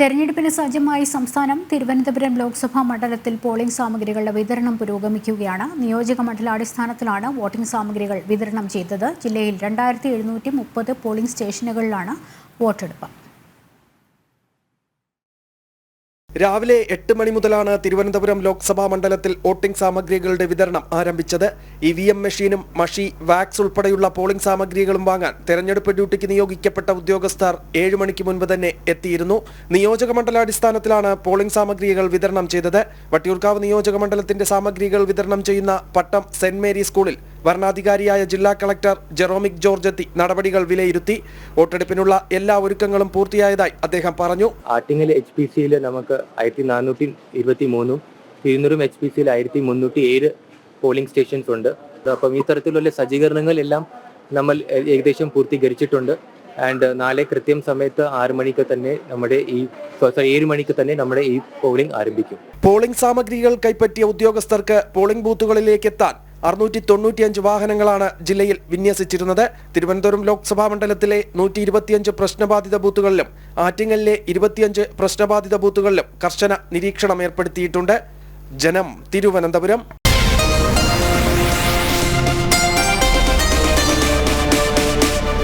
തെരഞ്ഞെടുപ്പിന് സജ്ജമായി സംസ്ഥാനം തിരുവനന്തപുരം ലോക്സഭാ മണ്ഡലത്തിൽ പോളിംഗ് സാമഗ്രികളുടെ വിതരണം പുരോഗമിക്കുകയാണ്. നിയോജക മണ്ഡലാടിസ്ഥാനത്തിലാണ് വോട്ടിംഗ് സാമഗ്രികൾ വിതരണം ചെയ്തത്. ജില്ലയിൽ രണ്ടായിരത്തി എഴുന്നൂറ്റി മുപ്പത് പോളിംഗ് സ്റ്റേഷനുകളിലാണ് വോട്ടെടുപ്പ്. രാവിലെ എട്ട് മണി മുതലാണ് തിരുവനന്തപുരം ലോക്സഭാ മണ്ഡലത്തിൽ വോട്ടിംഗ് സാമഗ്രികളുടെ വിതരണം ആരംഭിച്ചത്. ഇ വി എം മെഷീനും മഷി വാക്സ് ഉൾപ്പെടെയുള്ള പോളിംഗ് സാമഗ്രികളും വാങ്ങാൻ തെരഞ്ഞെടുപ്പ് ഡ്യൂട്ടിക്ക് നിയോഗിക്കപ്പെട്ട ഉദ്യോഗസ്ഥർ ഏഴ് മണിക്ക് മുൻപ് തന്നെ എത്തിയിരുന്നു. നിയോജക മണ്ഡലാടിസ്ഥാനത്തിലാണ് പോളിംഗ് സാമഗ്രികൾ വിതരണം ചെയ്തത്. വട്ടിയൂർക്കാവ് നിയോജക മണ്ഡലത്തിന്റെ സാമഗ്രികൾ വിതരണം ചെയ്യുന്ന പട്ടം സെന്റ് മേരി സ്കൂളിൽ വരണാധികാരിയായ ജില്ലാ കളക്ടർ ജെറോമിക് ജോർജ് എത്തി. നടപടികൾ വിലയിരുത്തി. വോട്ടെടുപ്പിനുള്ള എല്ലാ ഒരുക്കങ്ങളും പൂർത്തിയായതായി അദ്ദേഹം പറഞ്ഞു. ആറ്റിങ്ങൽ എച്ച് പി സിയിൽ നമുക്ക് ആയിരത്തി നാനൂറ്റി ഇരുപത്തി മൂന്നും തിരുനൂറും എച്ച് പി സിയിൽ ആയിരത്തി മുന്നൂറ്റി ഏഴ് പോളിംഗ് സ്റ്റേഷൻസ് ഉണ്ട്. അപ്പം ഈ തരത്തിലുള്ള സജ്ജീകരണങ്ങളെല്ലാം നമ്മൾ ഏകദേശം പൂർത്തീകരിച്ചിട്ടുണ്ട്. ആൻഡ് നാളെ കൃത്യം സമയത്ത് ആറ് മണിക്ക് തന്നെ നമ്മുടെ ഈ സോറി ഏഴ് മണിക്ക് തന്നെ നമ്മുടെ ഈ പോളിംഗ് ആരംഭിക്കും. പോളിംഗ് സാമഗ്രികൾ കൈപ്പറ്റിയ ഉദ്യോഗസ്ഥർക്ക് പോളിംഗ് ബൂത്തുകളിലേക്ക് എത്താൻ അറുന്നൂറ്റി തൊണ്ണൂറ്റിയഞ്ച് വാഹനങ്ങളാണ് ജില്ലയിൽ വിന്യസിച്ചിരുന്നത്. തിരുവനന്തപുരം ലോക്സഭാ മണ്ഡലത്തിലെ നൂറ്റി ഇരുപത്തിയഞ്ച് പ്രശ്നബാധിത ബൂത്തുകളിലും ആറ്റിങ്ങലിലെ ഇരുപത്തിയഞ്ച് പ്രശ്നബാധിത ബൂത്തുകളിലും കർശന നിരീക്ഷണം ഏർപ്പെടുത്തിയിട്ടുണ്ട്. ജനം തിരുവനന്തപുരം.